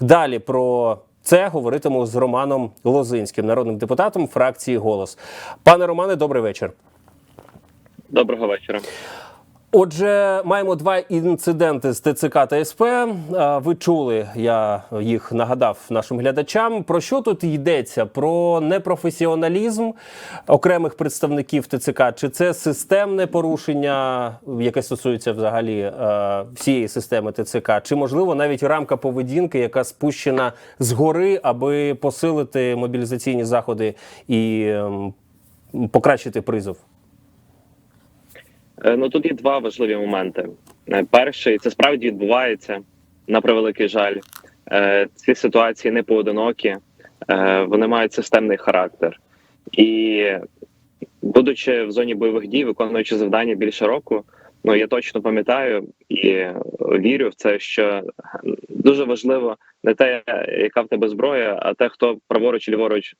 Далі про це говоритиму з Романом Лозинським, народним депутатом фракції Голос. Пане Романе, добрий вечір. Доброго вечора. Отже, маємо два інциденти з ТЦК та СП. Ви чули, я їх нагадав нашим глядачам. Про що тут йдеться? Про непрофесіоналізм окремих представників ТЦК? Чи це системне порушення, яке стосується взагалі е, всієї системи ТЦК? Чи можливо навіть рамка поведінки, яка спущена згори, аби посилити мобілізаційні заходи і ем, покращити призов? Е, Ну тут є два важливі моменти. Е, Перший це справді відбувається на превеликий жаль. Е, Ці ситуації не поодинокі, вони мають системний характер. І будучи в зоні бойових дій, виконуючи завдання більше року, ну я точно пам'ятаю і вірю в це, що дуже важливо не те, яка в тебе зброя, а те, хто праворуч ліворуч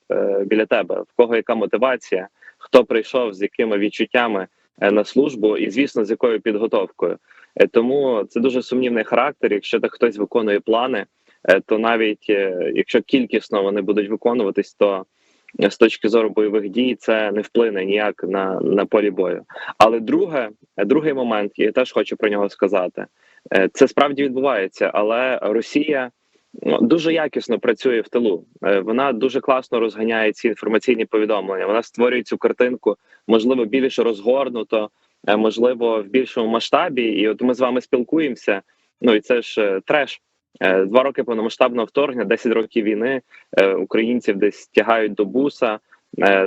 біля тебе, в кого яка мотивація, хто прийшов з якими відчуттями на службу, і звісно, з якою підготовкою. Е, Тому це дуже сумнівний характер. Якщо так хтось виконує плани, е, то навіть е, якщо кількісно вони будуть виконуватись, то е, з точки зору бойових дій це не вплине ніяк на, на полі бою. Але друге, е, другий момент, я теж хочу про нього сказати. Е, Це справді відбувається, але Росія дуже якісно працює в тилу. Е, Вона дуже класно розганяє ці інформаційні повідомлення. Вона створює цю картинку, можливо, більш розгорнуто, е, можливо, в більшому масштабі. І от ми з вами спілкуємося. Ну і це ж е, треш. Два роки повномасштабного вторгнення, 10 років війни. Українців десь тягають до буса,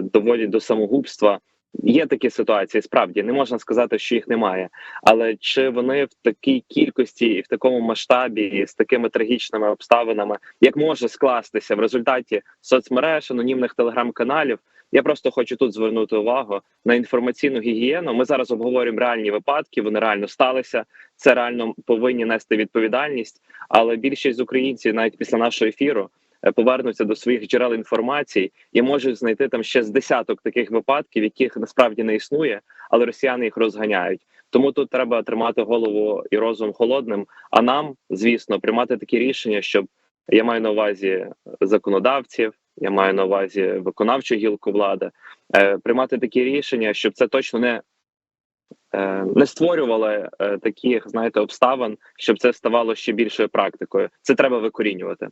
доводять до самогубства. Є такі ситуації, справді не можна сказати, що їх немає. Але чи вони в такій кількості і в такому масштабі, і з такими трагічними обставинами, як може скластися в результаті соцмереж, анонімних телеграм-каналів? Я просто хочу тут звернути увагу на інформаційну гігієну. Ми зараз обговорюємо реальні випадки, вони реально сталися. Це реально повинні нести відповідальність. Але більшість українців, навіть після нашого ефіру, повернуться до своїх джерел інформації і можуть знайти там ще з десяток таких випадків, яких насправді не існує, але росіяни їх розганяють. Тому тут треба тримати голову і розум холодним. А нам, звісно, приймати такі рішення, щоб я маю на увазі законодавців, я маю на увазі виконавчу гілку влади, е, приймати такі рішення, щоб це точно не. е, Не створювали е, таких, знаєте, обставин, щоб це ставало ще більшою практикою. Це треба викорінювати.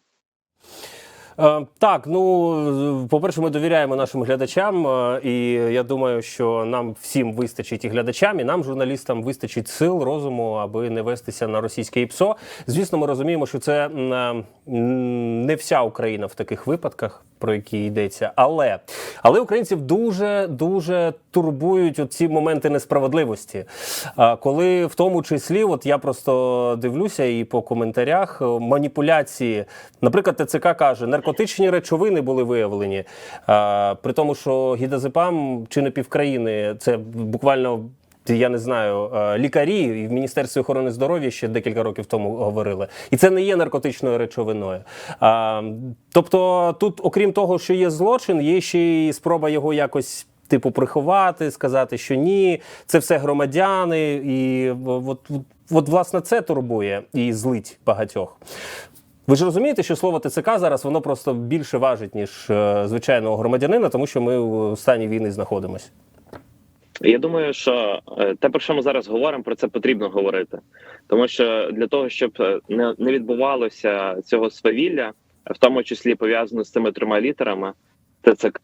Е, Так, ну по-перше, ми довіряємо нашим глядачам, е, і я думаю, що нам всім вистачить і глядачам, і нам, журналістам, вистачить сил, розуму, аби не вестися на російське ІПСО. Звісно, ми розуміємо, що це не вся Україна в таких випадках, про які йдеться. Але але українців дуже дуже турбують ці моменти несправедливості. Коли в тому числі, от я просто дивлюся і по коментарях е, маніпуляції. Наприклад, ТЦК каже, наркотичні речовини були виявлені. При тому, що гідозепам чи не півкраїни, це буквально. Я не знаю, е, лікарі і в Міністерстві охорони здоров'я ще декілька років тому говорили, і це не є наркотичною речовиною. Тобто, тут, окрім того, що є злочин, є ще й спроба його якось. Типу, приховати, сказати, що ні, це все громадяни, і от, от, от власне це турбує і злить багатьох. Ви ж розумієте, що слово ТЦК зараз воно просто більше важить, ніж е, звичайного громадянина, тому що ми у стані війни знаходимося. Я думаю, що е, те, про що ми зараз говоримо, про це потрібно говорити, тому що для того, щоб е, не, відбувалося цього свавілля, в тому числі пов'язано з цими трьома літерами, ТЦК,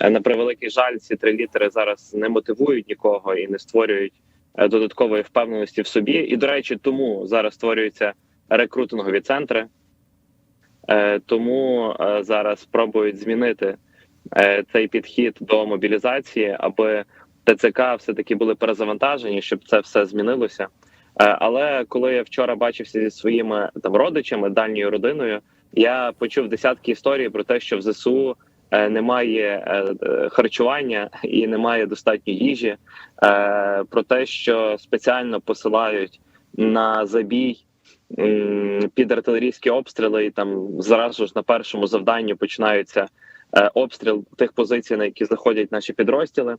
е, на превеликий жаль, ці три літери зараз не мотивують нікого і не створюють додаткової впевненості в собі. І до речі, тому зараз створюються рекрутингові центри, тому зараз спробують змінити цей підхід до мобілізації, аби ТЦК все таки були перезавантажені, щоб це все змінилося. Е, Але коли я вчора бачився зі своїми там родичами, дальньою родиною, я почув десятки історій про те, що в ЗСУ е, немає е, харчування і немає достатньо їжі, про те, що спеціально посилають на забій під артилерійські обстріли, і там зразу ж на першому завданні починаються обстріл тих позицій, на які заходять наші підрозділи,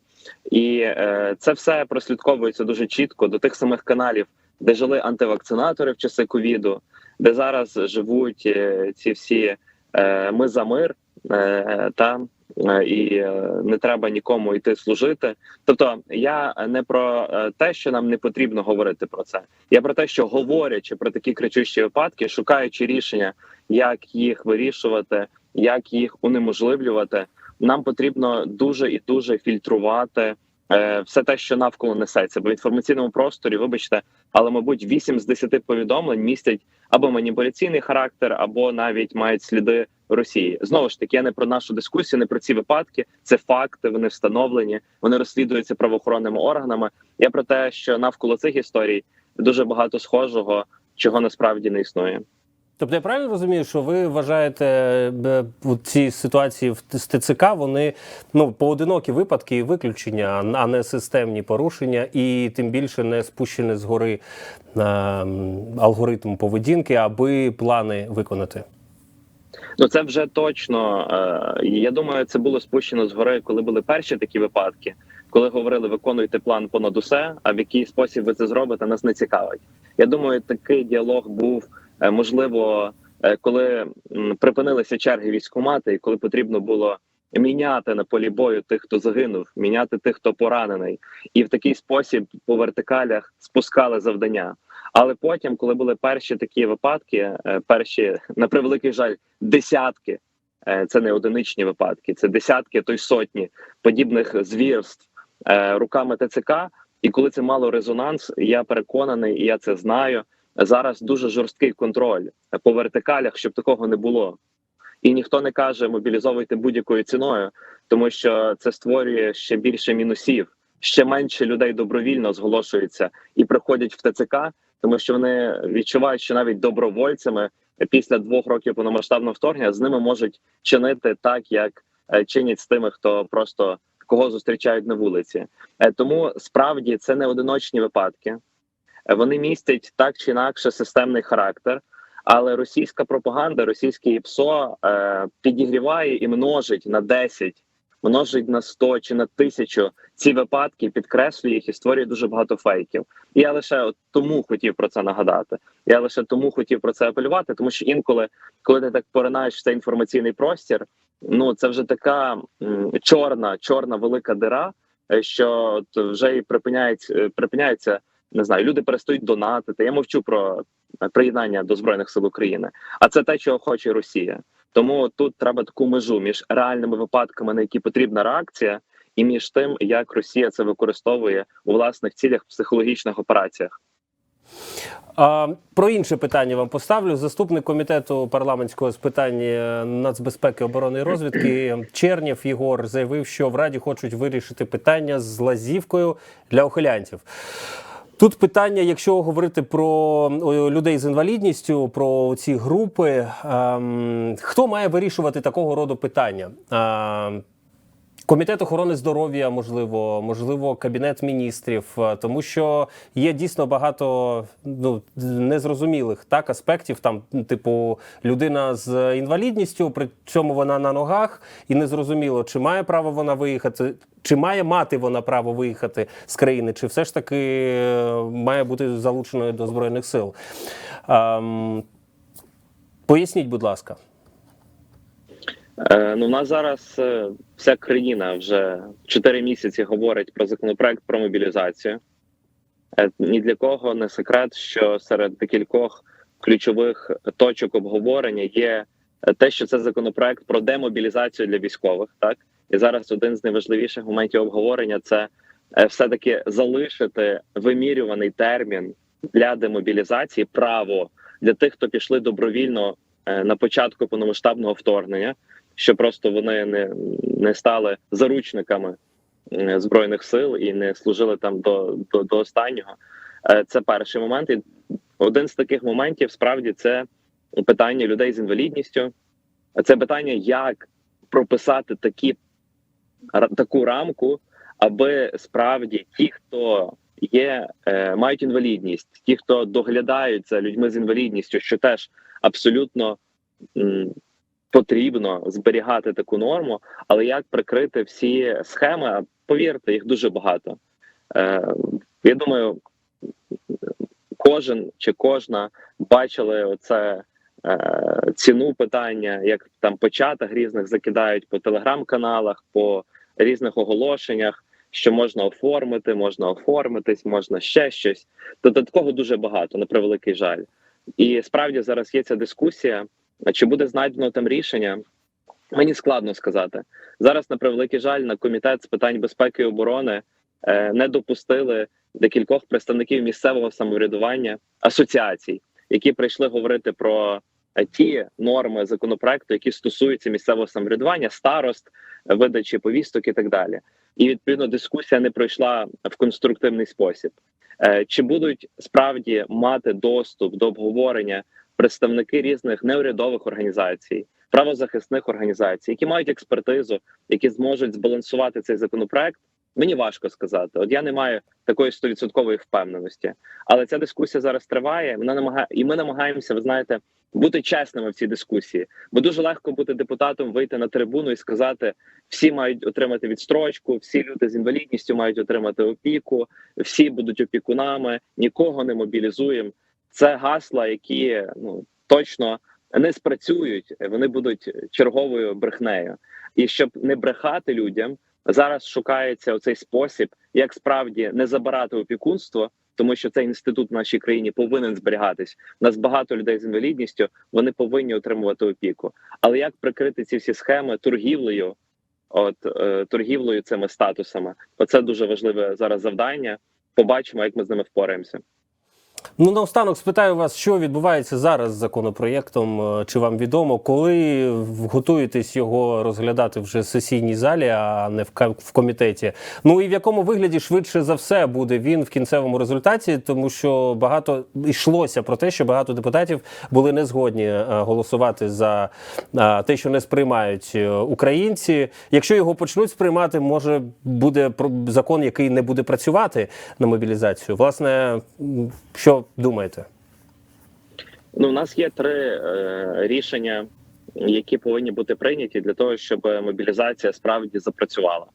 і е, це все прослідковується дуже чітко до тих самих каналів де жили антивакцинатори в часи ковіду, де зараз живуть е, ці всі е, ми за мир е, та е, і е, не треба нікому йти служити. Тобто, я не про е, те, що нам не потрібно говорити про це. Я про те, що говорячи про такі кричущі випадки, шукаючи рішення, як їх вирішувати, як їх унеможливлювати, нам потрібно дуже і дуже фільтрувати е, все те, що навколо несеться. Бо в інформаційному просторі, вибачте, але мабуть 8 з 10 повідомлень містять або маніпуляційний характер, або навіть мають сліди Росії. Знову ж таки, я не про нашу дискусію, не про ці випадки. Це факти, вони встановлені, вони розслідуються правоохоронними органами. Я про те, що навколо цих історій дуже багато схожого, чого насправді не існує. Тобто я правильно розумію, що ви вважаєте е, ці ситуації з ТЦК, вони ну поодинокі випадки і виключення, а не системні порушення, і тим більше не спущені згори е, алгоритм поведінки, аби плани виконати. Ну це вже точно. Е, я думаю, це було спущено згори, коли були перші такі випадки, коли говорили виконуйте план понад усе. А в який спосіб ви це зробите, нас не цікавить. Я думаю, такий діалог був можливо, е, коли припинилися черги військкомати, і коли потрібно було міняти на полі бою тих, хто загинув, міняти тих, хто поранений, і в такий спосіб по вертикалях спускали завдання. Але потім, коли були перші такі випадки, е, перші на превеликий жаль, десятки. е, Це не одиничні випадки, це десятки, то й сотні подібних звірств е, руками ТЦК. І коли це мало резонанс, я переконаний, і я це знаю. Зараз дуже жорсткий контроль по вертикалях, щоб такого не було. І ніхто не каже мобілізовуйте будь-якою ціною, тому що це створює ще більше мінусів. Ще менше людей добровільно зголошуються і приходять в ТЦК, тому що вони відчувають, що навіть добровольцями після двох років повномасштабного вторгнення з ними можуть чинити так, як е, чинять з тими, хто просто кого зустрічають на вулиці. Е, Тому справді це не одиночні випадки. Вони містять так чи інакше системний характер. Але російська пропаганда, російське ПСО е, підігріває і множить на 10, множить на 100 чи на 1000 ці випадки, підкреслює їх і створює дуже багато фейків. Я лише от тому хотів про це нагадати. Я лише тому хотів про це апелювати, тому що інколи, коли ти так поринаєш цей інформаційний простір, ну це вже така м, чорна, чорна велика дира, е, що от вже і припиняється, е, припиняється. Не знаю, люди перестають донатити. Я мовчу про е, приєднання до збройних сил України, а це те, чого хоче Росія. Тому тут треба таку межу між реальними випадками, на які потрібна реакція, і між тим, як Росія це використовує у власних цілях психологічних операціях. А, про інше питання вам поставлю. Заступник комітету парламентського з питань е, нацбезпеки, оборони і розвідки Чернєв Єгор заявив, що в Раді хочуть вирішити питання з лазівкою для ухилянців. Тут питання, якщо говорити про людей з інвалідністю, про ці групи, ем, хто має вирішувати такого роду питання? Комітет охорони здоров'я, можливо, можливо, кабінет міністрів, е, тому що є дійсно багато ну незрозумілих так аспектів. Там, типу, людина з інвалідністю, при цьому вона на ногах, і незрозуміло, чи має право вона виїхати, чи має мати вона право виїхати з країни, чи все ж таки е, має бути залученою до збройних сил. Ем, поясніть, будь ласка. Е, ну, у нас зараз е, вся країна вже 4 місяці говорить про законопроект про мобілізацію. Е, ні для кого не секрет, що серед декількох ключових точок обговорення є те, що це законопроект про демобілізацію для військових. Так і зараз один з найважливіших моментів обговорення це е, все таки залишити вимірюваний термін для демобілізації право для тих, хто пішли добровільно на початку повномасштабного вторгнення що просто вони не, не стали заручниками збройних сил і не служили там до, до, до останнього. Е, Це перший момент. І один з таких моментів справді це питання людей з інвалідністю. Це питання, як прописати такі таку рамку, аби справді ті, хто є, е, мають інвалідність, ті, хто доглядають за людьми з інвалідністю, що теж абсолютно потрібно зберігати таку норму, але як прикрити всі схеми? Повірте, їх дуже багато. Е, я думаю, кожен чи кожна бачили оце е, ціну питання, як там по чатах різних закидають по телеграм-каналах, по різних оголошеннях, що можна оформити, можна оформитись, можна ще щось. Тобто дуже багато, на превеликий жаль. І справді зараз є ця дискусія. А Чи буде знайдено там рішення? Мені складно сказати. Зараз, на превеликий жаль, на комітет з питань безпеки і оборони е, не допустили декількох представників місцевого самоврядування асоціацій, які прийшли говорити про е, ті норми законопроекту, які стосуються місцевого самоврядування, старост, видачі повісток і так далі. І відповідно дискусія не пройшла в конструктивний спосіб. Е, Чи будуть справді мати доступ до обговорення представники різних неурядових організацій, правозахисних організацій, які мають експертизу, які зможуть збалансувати цей законопроект? Мені важко сказати. От я не маю такої стовідсоткової впевненості, але ця дискусія зараз триває. Вона намагає, і ми намагаємося, ви знаєте, бути чесними в цій дискусії. Бо дуже легко бути депутатом, вийти на трибуну і сказати: всі мають отримати відстрочку, всі люди з інвалідністю мають отримати опіку, всі будуть опікунами, нікого не мобілізуємо. Це гасла, які ну точно не спрацюють. Вони будуть черговою брехнею. І щоб не брехати людям, зараз шукається оцей спосіб, як справді не забирати опікунство, тому що цей інститут в нашій країні повинен зберігатись. У нас багато людей з інвалідністю, вони повинні отримувати опіку. Але як прикрити ці всі схеми торгівлею? От е, торгівлею цими статусами, оце дуже важливе зараз завдання. Побачимо, як ми з ними впораємося. Ну, наостанок спитаю вас, що відбувається зараз з законопроєктом. Е, Чи вам відомо, коли готуєтесь його розглядати вже в сесійній залі, а не в комітеті? Ну і в якому вигляді швидше за все буде він в кінцевому результаті, тому що багато йшлося про те, що багато депутатів були не згодні е, голосувати за е, те, що не сприймають українці. Якщо його почнуть сприймати, може буде закон, який не буде працювати на мобілізацію. Власне, м, що думаєте? Ну, у нас є три е, рішення, які повинні бути прийняті для того, щоб мобілізація справді запрацювала.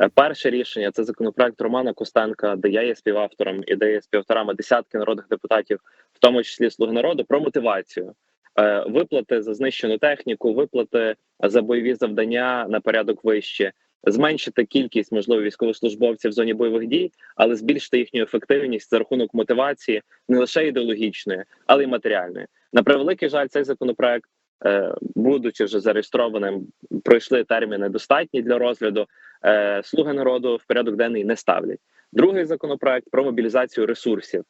Е, перше рішення це законопроект Романа Костенка, де я є співавтором і де є співавторами десятки народних депутатів, в тому числі слуги народу, про мотивацію. Е, виплати за знищену техніку, виплати за бойові завдання на порядок вище, зменшити кількість можливо військовослужбовців в зоні бойових дій, але збільшити їхню ефективність за рахунок мотивації не лише ідеологічної, але й матеріальної. На превеликий жаль, цей законопроект, е, будучи вже зареєстрованим, пройшли терміни достатні для розгляду. Е, Слуги народу в порядок денний не ставлять. Другий законопроект про мобілізацію ресурсів.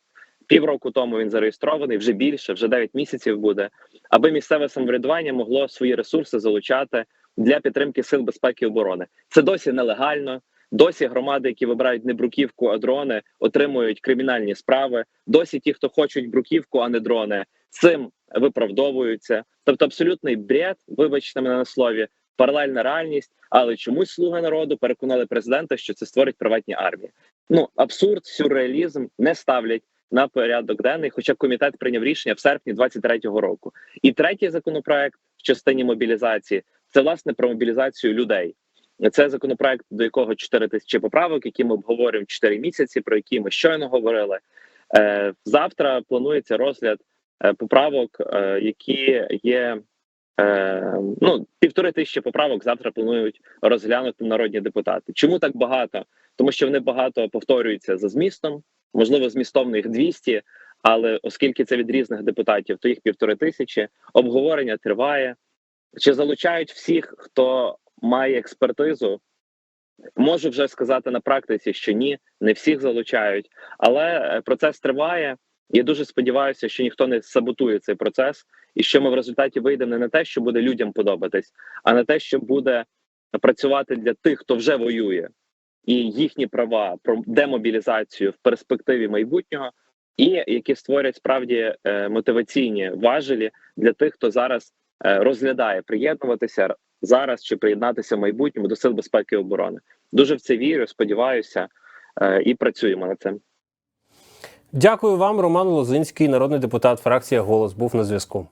Півроку тому він зареєстрований, вже більше, вже 9 місяців буде, аби місцеве самоврядування могло свої ресурси залучати для підтримки сил безпеки і оборони. Це досі нелегально. Досі громади, які вибирають не бруківку, а дрони, отримують кримінальні справи. Досі ті, хто хочуть бруківку, а не дрони, цим виправдовуються. Тобто абсолютний бред, вибачте мене на слові, паралельна реальність. Але чомусь слуги народу переконали президента, що це створить приватні армії. Ну абсурд, сюрреалізм не ставлять на порядок денний, хоча комітет прийняв рішення в серпні 23-го року. І третій законопроект в частині мобілізації це власне про мобілізацію людей. Це законопроект, до якого 4 тисячі поправок, які ми обговорюємо 4 місяці, про які ми щойно говорили. Е, завтра планується розгляд е, поправок, е, які є. Ну, півтори тисячі поправок завтра планують розглянути народні депутати. Чому так багато? Тому що вони багато повторюються за змістом, можливо, змістовно їх 200, але оскільки це від різних депутатів, то їх півтори тисячі. Обговорення триває. Чи залучають всіх, хто має експертизу? Можу вже сказати на практиці, що ні, не всіх залучають, але е, процес триває. Я дуже сподіваюся, що ніхто не саботує цей процес, і що ми в результаті вийдемо не на те, що буде людям подобатись, а на те, що буде працювати для тих, хто вже воює, і їхні права про демобілізацію в перспективі майбутнього, і які створять справді е, мотиваційні важелі для тих, хто зараз розглядає приєднуватися зараз чи приєднатися в майбутньому до сил безпеки і оборони. Дуже в це вірю, сподіваюся, е, і працюємо над цим. Дякую вам, Роман Лозинський, народний депутат, фракції Голос, був на зв'язку.